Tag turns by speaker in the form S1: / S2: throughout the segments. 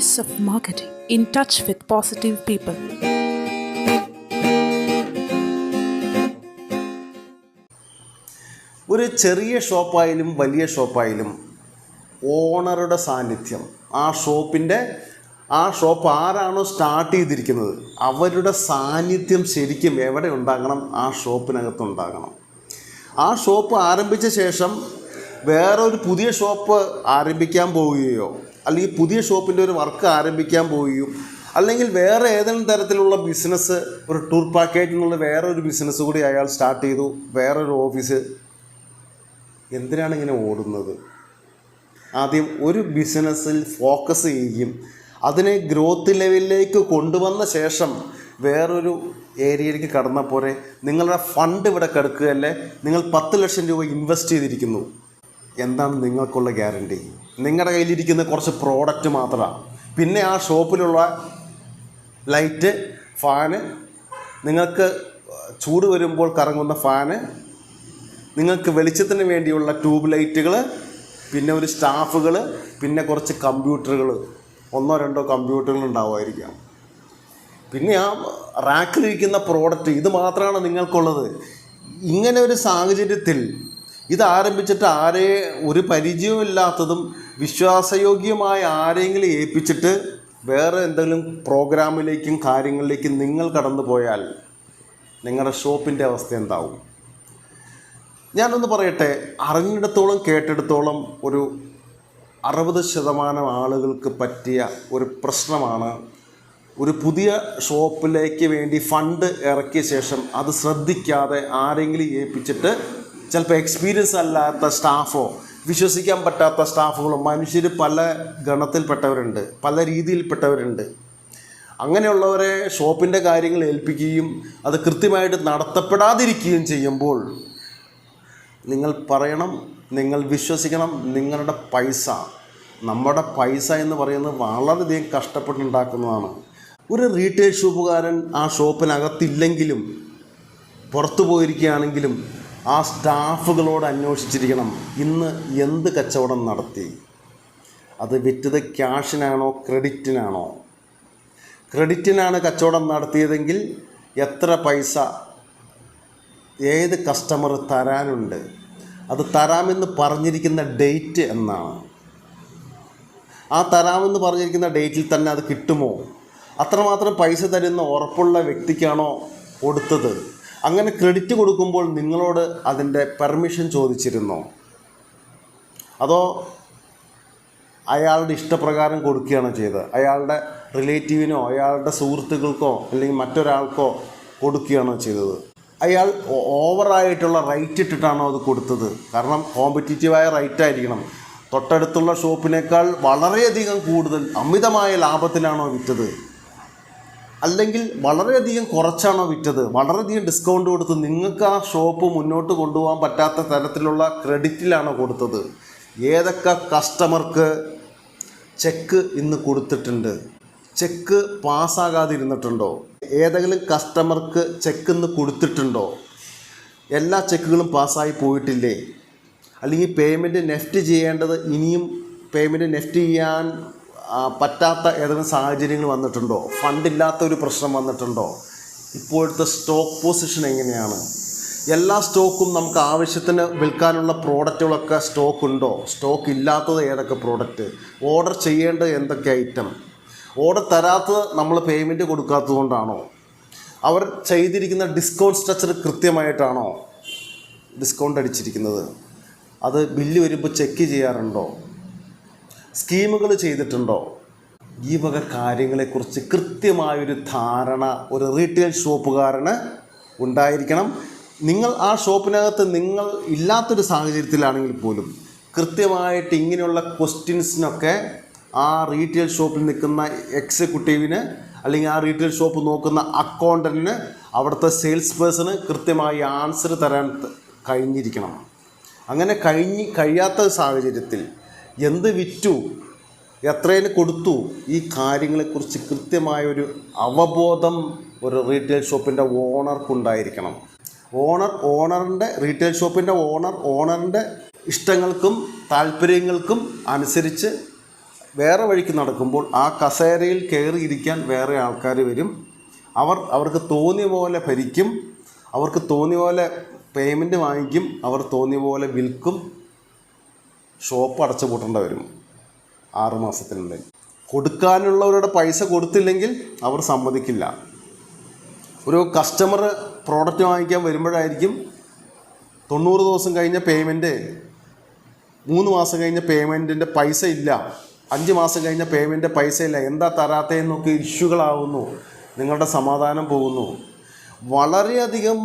S1: Ace of Marketing in touch with positive people.
S2: ഒരു ചെറിയ ഷോപ്പായാലും വലിയ ഷോപ്പായാലും ഓണറുടെ സാന്നിധ്യം ആ ഷോപ്പിന്റെ ആ ഷോപ്പ് ആരാണോ സ്റ്റാർട്ട് ചെയ്തിരിക്കുന്നത് അവരുടെ സാന്നിധ്യം ശരിക്കും എവിടെ ഉണ്ടാകണം ആ ഷോപ്പിനകത്ത് ഉണ്ടാകണം ആ ഷോപ്പ് ആരംഭിച്ച ശേഷം വേറെ ഒരു പുതിയ ഷോപ്പ് ആരംഭിക്കാൻ പോവുകയോ അല്ലെങ്കിൽ പുതിയ ഷോപ്പിന്റെ ഒരു വർക്ക് ആരംഭിക്കാൻ പോവുകയും അല്ലെങ്കിൽ വേറെ ഏതെങ്കിലും തരത്തിലുള്ള ബിസിനസ് ഒരു ടൂർ പാക്കേജ് എന്നുള്ള വേറെ ഒരു ബിസിനസ് കൂടി അയാൾ സ്റ്റാർട്ട് ചെയ്തു ഒരു ഓഫീസ്. എന്തിനാണ് ഇങ്ങനെ ഓടുന്നത്? ആദ്യം ഒരു ബിസിനസ്സിൽ ഫോക്കസ് ചെയ്യുകയും അതിനെ ഗ്രോത്ത് ലെവലിലേക്ക് കൊണ്ടുവന്ന ശേഷം വേറൊരു ഏരിയയിലേക്ക് കടന്നാൽ പോരെ. നിങ്ങളുടെ ഫണ്ട് ഇവിടെ കിടക്കുകയല്ലേ? നിങ്ങൾ പത്ത് ലക്ഷം രൂപ ഇൻവെസ്റ്റ് ചെയ്തിരിക്കുന്നു. എന്താണ് നിങ്ങൾക്കുള്ള ഗ്യാരണ്ടി? നിങ്ങളുടെ കയ്യിലിരിക്കുന്ന കുറച്ച് പ്രോഡക്റ്റ് മാത്രമാണ് പിന്നെ ആ ഷോപ്പിലുള്ള ലൈറ്റ് ഫാന് നിങ്ങൾക്ക് ചൂട് വരുമ്പോൾ കറങ്ങുന്ന ഫാന് നിങ്ങൾക്ക് വെളിച്ചത്തിന് വേണ്ടിയുള്ള ട്യൂബ് ലൈറ്റുകൾ പിന്നെ ഒരു സ്റ്റാഫുകൾ പിന്നെ കുറച്ച് കമ്പ്യൂട്ടറുകൾ ഒന്നോ രണ്ടോ കമ്പ്യൂട്ടറുകൾ ഉണ്ടാവുമായിരിക്കാം. പിന്നെ ആ റാക്കിലിരിക്കുന്ന പ്രോഡക്റ്റ് ഇത് മാത്രമാണ് നിങ്ങൾക്കുള്ളത്. ഇങ്ങനെ ഒരു സാഹചര്യത്തിൽ ഇത് ആരംഭിച്ചിട്ട് ആരെ ഒരു പരിചയമില്ലാത്തതും വിശ്വാസയോഗ്യമായ ആരെങ്കിലും ഏൽപ്പിച്ചിട്ട് വേറെ എന്തെങ്കിലും പ്രോഗ്രാമിലേക്കും കാര്യങ്ങളിലേക്കും നിങ്ങൾ കടന്നു പോയാൽ നിങ്ങളുടെ ഷോപ്പിന്റെ അവസ്ഥ എന്താവും? ഞാനൊന്ന് പറയട്ടെ അറിഞ്ഞിടത്തോളം കേട്ടിടത്തോളം ഒരു അറുപത് ശതമാനം ആളുകൾക്ക് പറ്റിയ ഒരു പ്രശ്നമാണ്. ഒരു പുതിയ ഷോപ്പിലേക്ക് വേണ്ടി ഫണ്ട് ഇറക്കിയ ശേഷം അത് ശ്രദ്ധിക്കാതെ ആരെങ്കിലും ഏൽപ്പിച്ചിട്ട് ചിലപ്പോൾ എക്സ്പീരിയൻസ് അല്ലാത്ത സ്റ്റാഫോ വിശ്വസിക്കാൻ പറ്റാത്ത സ്റ്റാഫുകളോ മനുഷ്യർ പല ഗണത്തിൽപ്പെട്ടവരുണ്ട് പല രീതിയിൽപ്പെട്ടവരുണ്ട്. അങ്ങനെയുള്ളവരെ ഷോപ്പിന്റെ കാര്യങ്ങൾ ഏൽപ്പിക്കുകയും അത് കൃത്യമായിട്ട് നടത്തപ്പെടാതിരിക്കുകയും ചെയ്യുമ്പോൾ നിങ്ങൾ പറയണം നിങ്ങൾ വിശ്വസിക്കണം നിങ്ങളുടെ പൈസ. നമ്മുടെ പൈസ എന്ന് പറയുന്നത് വളരെയധികം കഷ്ടപ്പെട്ടുണ്ടാക്കുന്നതാണ്. ഒരു റീറ്റെയിൽ ഷോപ്പുകാരൻ ആ ഷോപ്പിനകത്തില്ലെങ്കിലും പുറത്തു പോയിരിക്കുകയാണെങ്കിലും ആ സ്റ്റാഫുകളോട് അന്വേഷിച്ചിരിക്കണം. ഇന്ന് എന്ത് കച്ചവടം നടത്തി? അത് വിറ്റത് ക്യാഷിനാണോ ക്രെഡിറ്റിനാണോ? ക്രെഡിറ്റിനാണ് കച്ചവടം നടത്തിയതെങ്കിൽ എത്ര പൈസ ഏത് കസ്റ്റമർ തരാനുണ്ട്? അത് തരാമെന്ന് പറഞ്ഞിരിക്കുന്ന ഡേറ്റ് എന്നാണ്. ആ തരാമെന്ന് പറഞ്ഞിരിക്കുന്ന ഡേറ്റിൽ തന്നെ അത് കിട്ടുമോ? അത്രമാത്രം പൈസ തരുന്ന ഉറപ്പുള്ള വ്യക്തിക്കാണോ കൊടുത്തത്? അങ്ങനെ ക്രെഡിറ്റ് കൊടുക്കുമ്പോൾ നിങ്ങളോട് അതിന്റെ പെർമിഷൻ ചോദിച്ചിരുന്നോ? അതോ അയാളുടെ ഇഷ്ടപ്രകാരം കൊടുക്കുകയാണോ ചെയ്തത്? അയാളുടെ റിലേറ്റീവിനോ അയാളുടെ സുഹൃത്തുക്കൾക്കോ അല്ലെങ്കിൽ മറ്റൊരാൾക്കോ കൊടുക്കുകയാണോ ചെയ്തത്? അയാൾ ഓവറായിട്ടുള്ള റൈറ്റ് ഇട്ടിട്ടാണോ അത് കൊടുത്തത്? കാരണം കോമ്പറ്റീറ്റീവായ റൈറ്റ് ആയിരിക്കണം തൊട്ടടുത്തുള്ള ഷോപ്പിനേക്കാൾ വളരെയധികം കൂടുതൽ അമിതമായ ലാഭത്തിലാണോ വിറ്റത്? അല്ലെങ്കിൽ വളരെയധികം കുറച്ചാണോ വിറ്റത്? വളരെയധികം ഡിസ്കൗണ്ട് കൊടുത്ത് നിങ്ങൾക്ക് ആ ഷോപ്പ് മുന്നോട്ട് കൊണ്ടുപോകാൻ പറ്റാത്ത തരത്തിലുള്ള ക്രെഡിറ്റിലാണോ കൊടുത്തത്? ഏതൊക്കെ കസ്റ്റമർക്ക് ചെക്ക് ഇന്ന് കൊടുത്തിട്ടുണ്ട്? ചെക്ക് പാസ്സാകാതിരുന്നിട്ടുണ്ടോ ഏതെങ്കിലും കസ്റ്റമർക്ക് ചെക്ക് ഇന്ന് കൊടുത്തിട്ടുണ്ടോ? എല്ലാ ചെക്കുകളും പാസ്സായി പോയിട്ടില്ലേ? അല്ലെങ്കിൽ പേയ്മെന്റ് നെഫ്റ്റ് ചെയ്യേണ്ടത് ഇനിയും പേയ്മെന്റ് നെഫ്റ്റ് ചെയ്യാൻ പറ്റാത്ത ഏതെങ്കിലും സാഹചര്യങ്ങൾ വന്നിട്ടുണ്ടോ? ഫണ്ടില്ലാത്ത ഒരു പ്രശ്നം വന്നിട്ടുണ്ടോ? ഇപ്പോഴത്തെ സ്റ്റോക്ക് പൊസിഷൻ എങ്ങനെയാണ്? എല്ലാ സ്റ്റോക്കും നമുക്ക് ആവശ്യത്തിന് വിൽക്കാനുള്ള പ്രോഡക്റ്റുകളൊക്കെ സ്റ്റോക്ക് ഉണ്ടോ? സ്റ്റോക്ക് ഇല്ലാത്തത് ഏതൊക്കെ പ്രോഡക്റ്റ് ഓർഡർ ചെയ്യേണ്ടത് എന്തൊക്കെ ഐറ്റം ഓർഡർ തരാത്തത് നമ്മൾ പേയ്മെന്റ് കൊടുക്കാത്തത് കൊണ്ടാണോ? അവർ ചെയ്തിരിക്കുന്ന ഡിസ്കൗണ്ട് സ്ട്രക്ചർ കൃത്യമായിട്ടാണോ? ഡിസ്കൗണ്ട് അടിച്ചിരിക്കുന്നത്. അത് ബില്ല് വരുമ്പോൾ ചെക്ക് ചെയ്യാറുണ്ടോ? സ്കീമുകൾ ചെയ്തിട്ടുണ്ടോ? ഈ വക കാര്യങ്ങളെക്കുറിച്ച് കൃത്യമായൊരു ധാരണ ഒരു റീറ്റെയിൽ ഷോപ്പുകാരന് ഉണ്ടായിരിക്കണം. നിങ്ങൾ ആ ഷോപ്പിനകത്ത് നിങ്ങൾ ഇല്ലാത്തൊരു സാഹചര്യത്തിലാണെങ്കിൽ പോലും കൃത്യമായിട്ട് ഇങ്ങനെയുള്ള ക്വസ്റ്റ്യൻസിനൊക്കെ ആ റീറ്റെയിൽ ഷോപ്പിൽ നിൽക്കുന്ന എക്സിക്യൂട്ടീവിന് അല്ലെങ്കിൽ ആ റീറ്റെയിൽ ഷോപ്പ് നോക്കുന്ന അക്കൗണ്ടന്റിന് അവിടുത്തെ സെയിൽസ് പേഴ്സണ് കൃത്യമായി ആൻസർ തരാൻ കഴിഞ്ഞിരിക്കണം. അങ്ങനെ കഴിഞ്ഞ് കഴിയാത്ത സാഹചര്യത്തിൽ എന്ത് വിറ്റു? എത്രയിന് കൊടുത്തു? ഈ കാര്യങ്ങളെക്കുറിച്ച് കൃത്യമായൊരു അവബോധം ഒരു റീറ്റെയിൽ ഷോപ്പിന്റെ ഓണർക്കുണ്ടായിരിക്കണം ഓണർ ഓണറിന്റെ റീറ്റെയിൽ ഷോപ്പിന്റെ ഓണർ ഓണറിന്റെ ഇഷ്ടങ്ങൾക്കും താല്പര്യങ്ങൾക്കും അനുസരിച്ച് വേറെ വഴിക്ക് നടക്കുമ്പോൾ ആ കസേരയിൽ കയറിയിരിക്കാൻ വേറെ ആൾക്കാർ വരും. അവർ അവർക്ക് തോന്നിയ പോലെ ഭരിക്കും. അവർക്ക് തോന്നിയ പോലെ പേയ്മെന്റ് വാങ്ങിക്കും. അവർ തോന്നിയ പോലെ വിൽക്കും. ഷോപ്പ് അടച്ചു പൂട്ടേണ്ടി വരും ആറ് മാസത്തിനുള്ളിൽ. കൊടുക്കാനുള്ളവരുടെ പൈസ കൊടുത്തില്ലെങ്കിൽ അവർ സമ്മതിക്കില്ല. ഒരു കസ്റ്റമർ പ്രോഡക്റ്റ് വാങ്ങിക്കാൻ വരുമ്പോഴായിരിക്കും തൊണ്ണൂറ് ദിവസം കഴിഞ്ഞ പേയ്മെന്റ് മൂന്ന് മാസം കഴിഞ്ഞ പേയ്മെന്റിന്റെ പൈസ ഇല്ല. അഞ്ച് മാസം കഴിഞ്ഞ പേയ്മെന്റ് പൈസ ഇല്ല. എന്താ തരാത്തതെന്നൊക്കെ ഇഷ്യൂകളാവുന്നു നിങ്ങളുടെ സമാധാനം പോകുന്നു. വളരെയധികം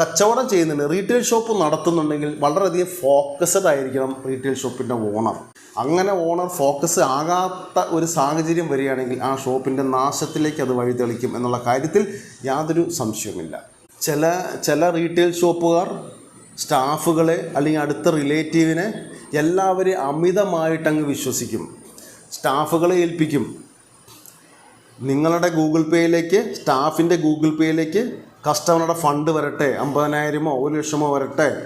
S2: കച്ചവടം ചെയ്യുന്നുണ്ട്. റീറ്റെയിൽ ഷോപ്പ് നടത്തുന്നുണ്ടെങ്കിൽ വളരെയധികം ഫോക്കസ്ഡ് ആയിരിക്കണം റീറ്റെയിൽ ഷോപ്പിന്റെ ഓണർ അങ്ങനെ ഓണർ ഫോക്കസ് ആകാത്ത ഒരു സാഹചര്യം വരികയാണെങ്കിൽ ആ ഷോപ്പിന്റെ നാശത്തിലേക്ക് അത് വഴിതെളിക്കും എന്നുള്ള കാര്യത്തിൽ യാതൊരു സംശയവുമില്ല. ചില ചില റീറ്റെയിൽ ഷോപ്പുകാർ സ്റ്റാഫുകളെ അല്ലെങ്കിൽ അടുത്ത റിലേറ്റീവിനെ എല്ലാവരെയും അമിതമായിട്ടങ്ങ് വിശ്വസിക്കും. സ്റ്റാഫുകളെ ഏൽപ്പിക്കും. നിങ്ങളുടെ ഗൂഗിൾ പേയിലേക്ക് സ്റ്റാഫിന്റെ ഗൂഗിൾ പേയിലേക്ക് കസ്റ്റമറുടെ ഫണ്ട് വരട്ടെ അമ്പതിനായിരമോ ഒരു ലക്ഷമോ വരട്ടെ.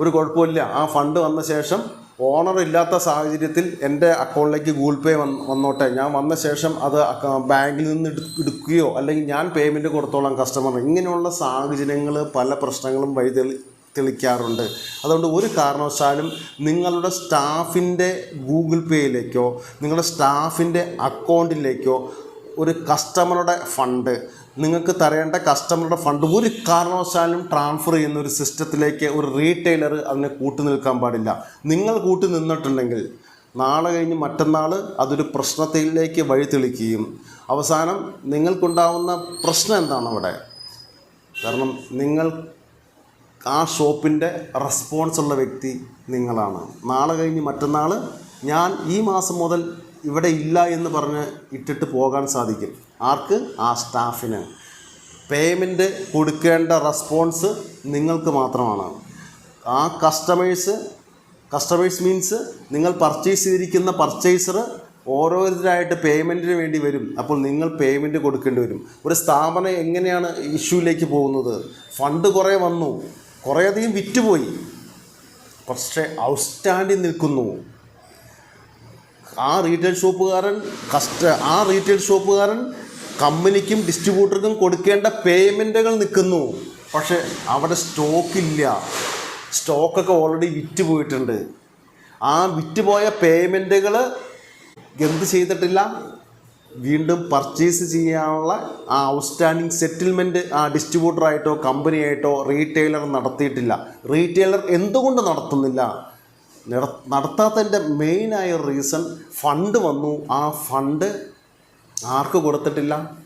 S2: ഒരു കുഴപ്പമില്ല. ആ ഫണ്ട് വന്ന ശേഷം ഓണർ ഇല്ലാത്ത സാഹചര്യത്തിൽ എന്റെ അക്കൗണ്ടിലേക്ക് ഗൂഗിൾ പേ വന്ന് വന്നോട്ടെ. ഞാൻ വന്ന ശേഷം അത് ബാങ്കിൽ നിന്ന് എടുക്കുകയോ അല്ലെങ്കിൽ ഞാൻ പേയ്മെന്റ് കൊടുത്തോളാം കസ്റ്റമർ ഇങ്ങനെയുള്ള സാഹചര്യങ്ങൾ പല പ്രശ്നങ്ങളും വഴി തെളിക്കാറുണ്ട്. അതുകൊണ്ട് ഒരു കാരണവശാലും നിങ്ങളുടെ സ്റ്റാഫിന്റെ ഗൂഗിൾ പേയിലേക്കോ നിങ്ങളുടെ സ്റ്റാഫിന്റെ അക്കൗണ്ടിലേക്കോ ഒരു കസ്റ്റമറുടെ ഫണ്ട് നിങ്ങൾക്ക് തരേണ്ട കസ്റ്റമറുടെ ഫണ്ട് ഒരു കാരണവശാലും ട്രാൻസ്ഫർ ചെയ്യുന്ന ഒരു സിസ്റ്റത്തിലേക്ക് ഒരു റീറ്റെയിലർ അതിനെ കൂട്ടു നിൽക്കാൻ പാടില്ല. നിങ്ങൾ കൂട്ടി നിന്നിട്ടുണ്ടെങ്കിൽ നാളെ കഴിഞ്ഞ് മറ്റന്നാൾ അതൊരു പ്രശ്നത്തിലേക്ക് വഴി തെളിക്കുകയും അവസാനം നിങ്ങൾക്കുണ്ടാവുന്ന പ്രശ്നം എന്താണ് അവിടെ? കാരണം നിങ്ങൾ ആ ഷോപ്പിന്റെ റെസ്പോൺസ് ഉള്ള വ്യക്തി നിങ്ങളാണ്. നാളെ കഴിഞ്ഞ് മറ്റന്നാൾ ഞാൻ ഈ മാസം മുതൽ ഇവിടെ ഇല്ല എന്ന് പറഞ്ഞ് ഇട്ടിട്ട് പോകാൻ സാധിക്കും. ആർക്ക്? ആ സ്റ്റാഫിന്. പേയ്മെന്റ് കൊടുക്കേണ്ട റെസ്പോൺസ് നിങ്ങൾക്ക് മാത്രമാണ്. ആ കസ്റ്റമേഴ്സ് കസ്റ്റമേഴ്സ് മീൻസ് നിങ്ങൾ പർച്ചേസ് ചെയ്തിരിക്കുന്ന പർച്ചേസർ ഓരോരുത്തരായിട്ട് പേയ്മെന്റിന് വേണ്ടി വരും. അപ്പോൾ നിങ്ങൾ പേയ്മെന്റ് കൊടുക്കേണ്ടി വരും. ഒരു സ്ഥാപനം എങ്ങനെയാണ് ഇഷ്യൂയിലേക്ക് പോകുന്നത്? ഫണ്ട് കുറേ വന്നു. കുറേയധികം വിറ്റുപോയി. പക്ഷേ ഔട്ട്സ്റ്റാൻഡിൽ നിൽക്കുന്നു. ആ റീറ്റെയിൽ ഷോപ്പുകാരൻ കസ്റ്റ ആ റീറ്റെയിൽ ഷോപ്പുകാരൻ കമ്പനിക്കും ഡിസ്ട്രിബ്യൂട്ടർക്കും കൊടുക്കേണ്ട പേയ്മെന്റുകൾ നിൽക്കുന്നു. പക്ഷേ അവിടെ സ്റ്റോക്കില്ല. സ്റ്റോക്കൊക്കെ ഓൾറെഡി വിറ്റ് പോയിട്ടുണ്ട്. ആ വിറ്റ് പോയ പേയ്മെന്റുകൾ എന്ത് ചെയ്തിട്ടില്ല? വീണ്ടും പർച്ചേസ് ചെയ്യാനുള്ള ആ ഔട്ട്സ്റ്റാൻഡിങ് സെറ്റിൽമെന്റ് ആ ഡിസ്ട്രിബ്യൂട്ടറായിട്ടോ കമ്പനിയായിട്ടോ റീറ്റെയിലർ നടത്തിയിട്ടില്ല. റീറ്റെയിലർ എന്തുകൊണ്ട് നടത്തുന്നില്ല? നട- നടത്താത്തതിന്റെ മെയിനായ റീസൺ ഫണ്ട് വന്നു. ആ ഫണ്ട് ആർക്ക് കൊടുത്തിട്ടില്ല?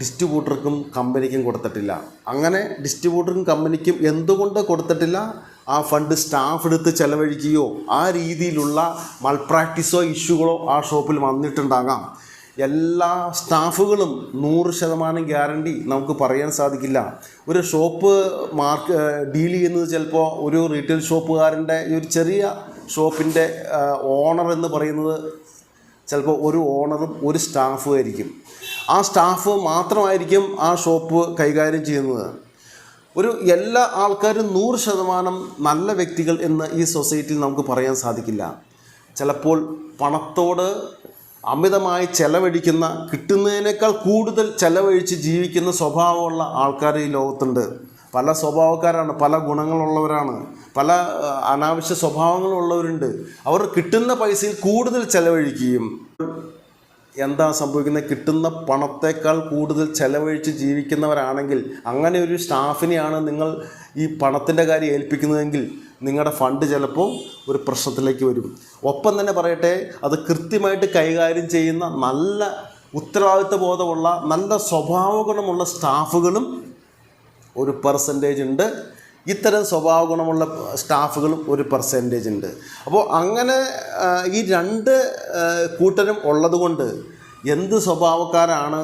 S2: ഡിസ്ട്രിബ്യൂട്ടർക്കും കമ്പനിക്കും കൊടുത്തിട്ടില്ല. അങ്ങനെ ഡിസ്ട്രിബ്യൂട്ടർക്കും കമ്പനിക്കും എന്തുകൊണ്ട് കൊടുത്തിട്ടില്ല? ആ ഫണ്ട് സ്റ്റാഫ് എടുത്ത് ചെലവഴിക്കുകയോ ആ രീതിയിലുള്ള മൾപ്രാക്ടീസോ ഇഷ്യൂകളോ ആ ഷോപ്പിൽ വന്നിട്ടുണ്ടാകാം. എല്ലാ സ്റ്റാഫുകളും നൂറ് ശതമാനം ഗ്യാരണ്ടി നമുക്ക് പറയാൻ സാധിക്കില്ല. ഒരു ഷോപ്പ് മാർക്ക് ഡീൽ ചെയ്യുന്നത് ചിലപ്പോൾ ഒരു റീറ്റെയിൽ ഷോപ്പുകാരന്റെ ഒരു ചെറിയ ഷോപ്പിന്റെ ഓണർ എന്ന് പറയുന്നത് ചിലപ്പോൾ ഒരു ഓണറും ഒരു സ്റ്റാഫും ആയിരിക്കും. ആ സ്റ്റാഫ് മാത്രമായിരിക്കും ആ ഷോപ്പ് കൈകാര്യം ചെയ്യുന്നത്. ഒരു എല്ലാ ആൾക്കാരും നൂറ് ശതമാനം നല്ല വ്യക്തികൾ എന്ന് ഈ സൊസൈറ്റിയിൽ നമുക്ക് പറയാൻ സാധിക്കില്ല. ചിലപ്പോൾ പണത്തോട് അമിതമായി ചെലവഴിക്കുന്ന കിട്ടുന്നതിനേക്കാൾ കൂടുതൽ ചെലവഴിച്ച് ജീവിക്കുന്ന സ്വഭാവമുള്ള ആൾക്കാർ ഈ ലോകത്തുണ്ട്. പല സ്വഭാവക്കാരാണ് പല ഗുണങ്ങളുള്ളവരാണ് പല അനാവശ്യ സ്വഭാവങ്ങളുള്ളവരുണ്ട്. അവർ കിട്ടുന്ന പൈസയിൽ കൂടുതൽ ചെലവഴിക്കുകയും എന്താ സംഭവിക്കുന്നത്? കിട്ടുന്ന പണത്തേക്കാൾ കൂടുതൽ ചെലവഴിച്ച് ജീവിക്കുന്നവരാണെങ്കിൽ അങ്ങനെ ഒരു സ്റ്റാഫിനെയാണ് നിങ്ങൾ ഈ പണത്തിന്റെ കാര്യം ഏൽപ്പിക്കുന്നതെങ്കിൽ നിങ്ങളുടെ ഫണ്ട് ചിലപ്പോൾ ഒരു പ്രശ്നത്തിലേക്ക് വരും. ഒപ്പം തന്നെ പറയട്ടെ അത് കൃത്യമായിട്ട് കൈകാര്യം ചെയ്യുന്ന നല്ല ഉത്തരവാദിത്വ ബോധമുള്ള നല്ല സ്വഭാവ ഗുണമുള്ള സ്റ്റാഫുകളും ഒരു പെർസെന്റേജ് ഉണ്ട്. ഇത്തരം സ്വഭാവ ഗുണമുള്ള സ്റ്റാഫുകളും ഒരു പെർസെന്റേജ് ഉണ്ട്. അപ്പോൾ അങ്ങനെ ഈ രണ്ട് കൂട്ടരും ഉള്ളതുകൊണ്ട് എന്ത് സ്വഭാവക്കാരാണ്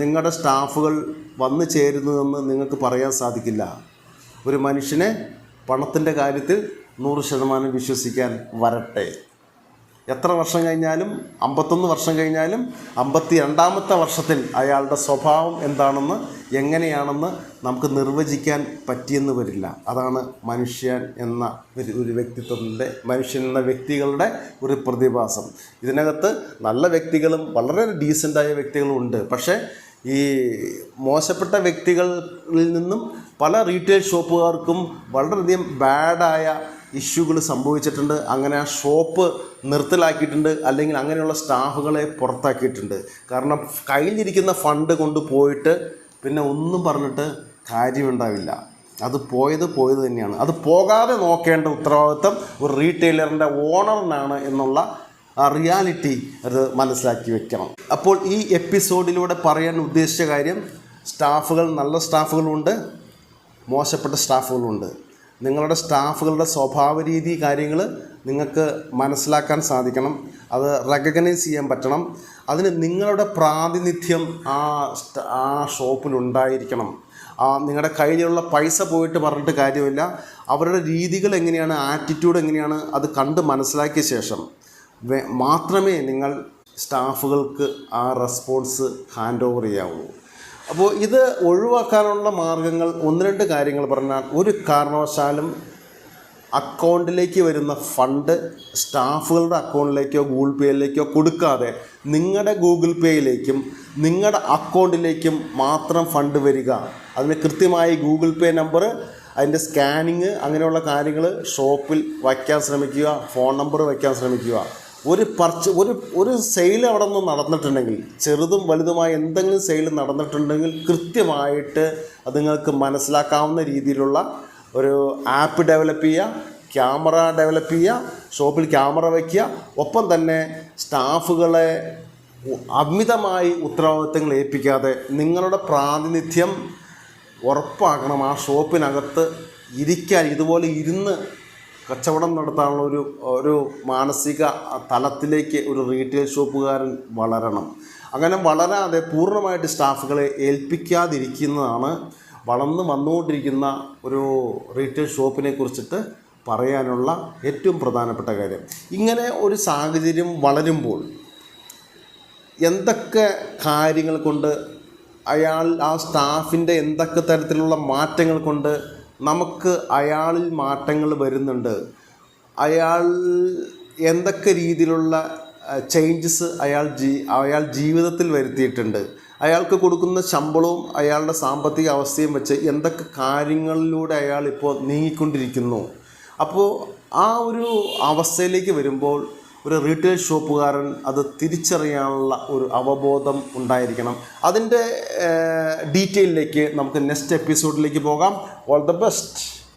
S2: നിങ്ങളുടെ സ്റ്റാഫുകൾ വന്നു ചേരുന്നതെന്ന് നിങ്ങൾക്ക് പറയാൻ സാധിക്കില്ല. ഒരു മനുഷ്യനെ പണത്തിന്റെ കാര്യത്തിൽ നൂറ് ശതമാനം വിശ്വസിക്കാൻ വരട്ടെ. എത്ര വർഷം കഴിഞ്ഞാലും അമ്പത്തൊന്ന് വർഷം കഴിഞ്ഞാലും അമ്പത്തി രണ്ടാമത്തെ വർഷത്തിൽ അയാളുടെ സ്വഭാവം എന്താണെന്ന് എങ്ങനെയാണെന്ന് നമുക്ക് നിർവചിക്കാൻ പറ്റിയെന്ന് വരില്ല. അതാണ് മനുഷ്യൻ എന്ന ഒരു വ്യക്തിത്വത്തിന്റെ മനുഷ്യൻ എന്ന വ്യക്തികളുടെ ഒരു പ്രതിഭാസം. ഇതിനകത്ത് നല്ല വ്യക്തികളും വളരെ ഡീസന്റായ വ്യക്തികളും ഉണ്ട്. പക്ഷേ ഈ മോശപ്പെട്ട വ്യക്തികളിൽ നിന്നും പല റീറ്റെയിൽ ഷോപ്പുകാർക്കും വളരെയധികം ബാഡായ ഇഷ്യൂകൾ സംഭവിച്ചിട്ടുണ്ട്. അങ്ങനെ ആ ഷോപ്പ് നിർത്തലാക്കിയിട്ടുണ്ട്. അല്ലെങ്കിൽ അങ്ങനെയുള്ള സ്റ്റാഫുകളെ പുറത്താക്കിയിട്ടുണ്ട്. കാരണം കയ്യിലിരിക്കുന്ന ഫണ്ട് കൊണ്ട് പോയിട്ട് പിന്നെ ഒന്നും പറഞ്ഞിട്ട് കാര്യമുണ്ടാവില്ല. അത് പോയത് പോയത് തന്നെയാണ്. അത് പോകാതെ നോക്കേണ്ട ഉത്തരവാദിത്വം ഒരു റീറ്റെയിലറിന്റെ ഓണറിനാണ് എന്നുള്ള ആ റിയാലിറ്റി അത് മനസ്സിലാക്കി വെക്കണം. അപ്പോൾ ഈ എപ്പിസോഡിലൂടെ പറയാൻ ഉദ്ദേശിച്ച കാര്യം സ്റ്റാഫുകൾ നല്ല സ്റ്റാഫുകളുണ്ട് മോശപ്പെട്ട സ്റ്റാഫുകളുണ്ട്. നിങ്ങളുടെ സ്റ്റാഫുകളുടെ സ്വഭാവ രീതി കാര്യങ്ങൾ നിങ്ങൾക്ക് മനസ്സിലാക്കാൻ സാധിക്കണം. അത് റെക്കഗ്നൈസ് ചെയ്യാൻ പറ്റണം. അതിന് നിങ്ങളുടെ പ്രാതിനിധ്യം ആ ആ ഷോപ്പിലുണ്ടായിരിക്കണം. ആ നിങ്ങളുടെ കയ്യിലുള്ള പൈസ പോയിട്ട് പറഞ്ഞിട്ട് കാര്യമില്ല. അവരുടെ രീതികൾ എങ്ങനെയാണ് ആറ്റിറ്റ്യൂഡ് എങ്ങനെയാണ് അത് കണ്ട് മനസ്സിലാക്കിയ ശേഷം മാത്രമേ നിങ്ങൾ സ്റ്റാഫുകൾക്ക് ആ റെസ്പോൺസ് ഹാൻഡ് ഓവർ ചെയ്യാവുള്ളൂ അപ്പോൾ ഇത് ഒഴിവാക്കാനുള്ള മാർഗങ്ങൾ ഒന്ന് രണ്ട് കാര്യങ്ങൾ പറഞ്ഞാൽ ഒരു കാരണവശാലും അക്കൗണ്ടിലേക്ക് വരുന്ന ഫണ്ട് സ്റ്റാഫുകളുടെ അക്കൗണ്ടിലേക്കോ ഗൂഗിൾ പേയിലേക്കോ കൊടുക്കാതെ നിങ്ങളുടെ ഗൂഗിൾ പേയിലേക്കും നിങ്ങളുടെ അക്കൗണ്ടിലേക്കും മാത്രം ഫണ്ട് വരിക. അതിന് കൃത്യമായി ഗൂഗിൾ പേ നമ്പർ അതിന്റെ സ്കാനിങ് അങ്ങനെയുള്ള കാര്യങ്ങൾ ഷോപ്പിൽ വയ്ക്കാൻ ശ്രമിക്കുക ഫോൺ നമ്പർ വയ്ക്കാൻ ശ്രമിക്കുക. ഒരു പർച്ച് ഒരു ഒരു സെയിൽ അവിടെ നിന്ന് നടന്നിട്ടുണ്ടെങ്കിൽ ചെറുതും വലുതുമായ എന്തെങ്കിലും സെയിൽ നടന്നിട്ടുണ്ടെങ്കിൽ കൃത്യമായിട്ട് അത് നിങ്ങൾക്ക് മനസ്സിലാക്കാവുന്ന രീതിയിലുള്ള ഒരു ആപ്പ് ഡെവലപ്പ് ചെയ്യുക ക്യാമറ ഡെവലപ്പ് ചെയ്യുക ഷോപ്പിൽ ക്യാമറ വയ്ക്കുക ഒപ്പം തന്നെ സ്റ്റാഫുകളെ അമിതമായി ഉത്തരവാദിത്തങ്ങൾ ഏൽപ്പിക്കാതെ നിങ്ങളുടെ പ്രാതിനിധ്യം ഉറപ്പാക്കണം. ആ ഷോപ്പിനകത്ത് ഇരിക്കാൻ ഇതുപോലെ ഇരുന്ന് കച്ചവടം നടത്താനുള്ള ഒരു ഒരു മാനസിക തലത്തിലേക്ക് ഒരു റീറ്റെയിൽ ഷോപ്പുകാരൻ വളരണം. അങ്ങനെ വളരാതെ പൂർണമായിട്ട് സ്റ്റാഫുകളെ ഏൽപ്പിക്കാതിരിക്കുന്നതാണ് വളർന്ന് വന്നുകൊണ്ടിരിക്കുന്ന ഒരു റീറ്റെയിൽ ഷോപ്പിനെ കുറിച്ചിട്ട് പറയാനുള്ള ഏറ്റവും പ്രധാനപ്പെട്ട കാര്യം. ഇങ്ങനെ ഒരു സാഹചര്യം വളരുമ്പോൾ എന്തൊക്കെ കാര്യങ്ങൾ കൊണ്ട് അയാൾ ആ സ്റ്റാഫിന്റെ എന്തൊക്കെ തരത്തിലുള്ള മാറ്റങ്ങൾ കൊണ്ട് നമുക്ക് അയാളിൽ മാറ്റങ്ങൾ വരുന്നുണ്ട്. അയാൾ എന്തൊക്കെ രീതിയിലുള്ള ചേഞ്ചസ് അയാൾ ജീ അയാൾ ജീവിതത്തിൽ വരുത്തിയിട്ടുണ്ട്. അയാൾക്ക് കൊടുക്കുന്ന ശമ്പളവും അയാളുടെ സാമ്പത്തിക അവസ്ഥയും വെച്ച് എന്തൊക്കെ കാര്യങ്ങളിലൂടെ അയാൾ ഇപ്പോൾ നീങ്ങിക്കൊണ്ടിരിക്കുന്നു. അപ്പോൾ ആ ഒരു അവസ്ഥയിലേക്ക് വരുമ്പോൾ ഒരു റീറ്റെയിൽ ഷോപ്പുകാരൻ അത് തിരിച്ചറിയാനുള്ള ഒരു അവബോധം ഉണ്ടായിരിക്കണം. അതിന്റെ ഡീറ്റെയിലേക്ക് നമുക്ക് നെക്സ്റ്റ് എപ്പിസോഡിലേക്ക് പോകാം. All the best